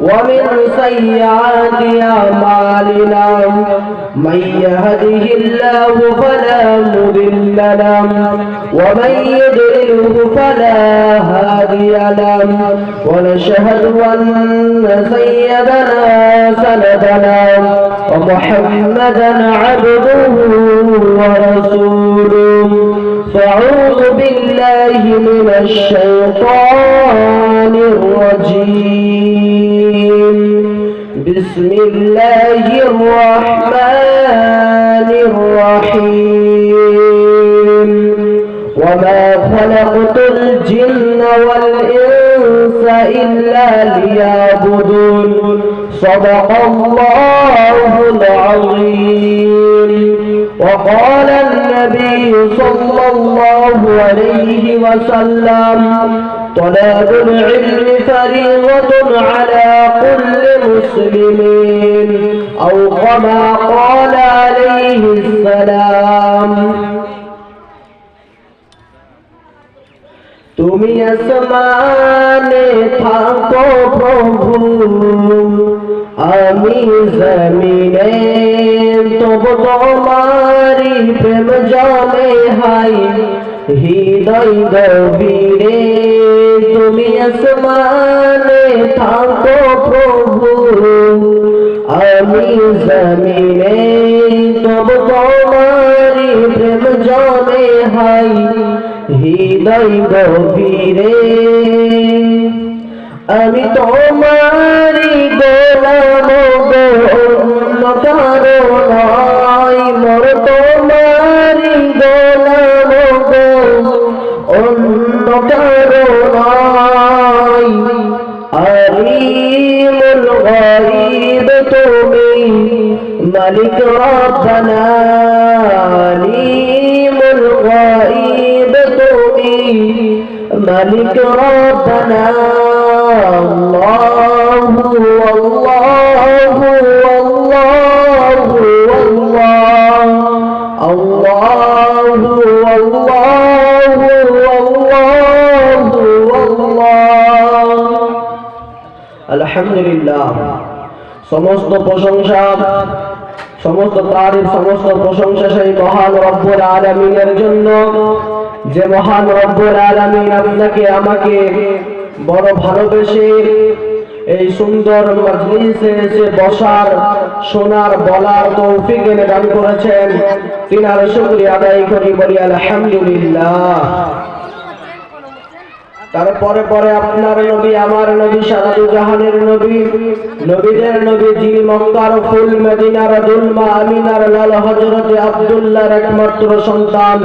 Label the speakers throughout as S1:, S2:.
S1: ومن سيئات أعمالنا من يهده الله فلا مضل له ومن يضلله فلا هادي له ونشهد أن سيدنا سندنا ومحمدا عبده ورسوله. فأعوذ بالله من الشيطان بسم الله الرحمن الرحيم وما خلقت الجن والإنس إلا ليعبدون صدق الله العظيم. النبي صلى الله عليه وسلم طلب العلم فريضة على كل مسلم أو كما قال عليه السلام তুমি আসমানে থাকো প্রভু আমি জমিনে তব তোমারি প্রেম জমে হাই হৃদয় গভীরে। তুমি আসমানে থাকো প্রভু, আমি জমিনে। তব তোমারি প্রেম জমে হাই হৃদয় গভীরে। আমি তোমারি নয় আলিমুল গরিব তুমি মালিক রব্বানা আলিমুল গরিব তুমি মালিক রব্বানা আল্লাহু আল্লাহ আল্লাহু আল্লাহু আলহামদুলিল্লাহ। সমস্ত প্রশংসা, সমস্ত তারিফ, সমস্ত প্রশংসা সেই মহান রব্বুল আলামিনের জন্য। যে মহান রব্বুল আলামিন আপনাকে, আমাকে বড় ভালোবেসে এই সুন্দর মজলিসে এসে বসার, শোনার, বলার তৌফিক এনে দান করেছেন। তিনার শুকরিয়া আদায় করি বলি আলহামদুলিল্লাহ। তারপরে পরে আপনার নবী, আমার নবী সারাদু জাহানের নবী, নবীদের নবী যিনি মক্কার ফুল মদিনার দুলমা আমিনার লাল হযরত আব্দুল্লাহর একমাত্র সন্তান,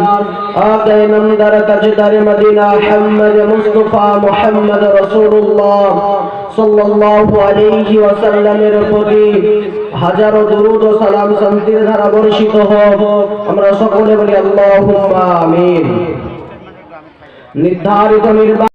S1: আগে নন্দার তাজদারে মদিনা মুহাম্মদ মুস্তাফা মুহাম্মদ রাসূলুল্লাহ সাল্লাল্লাহু আলাইহি প্রতি হাজারো দুরূদ ও সালাম শান্তির ধারা বর্ষিত হোক। আমরা সকলে বলি আল্লাহুম্মা আমিন। নির্ধারিত নির্বাচন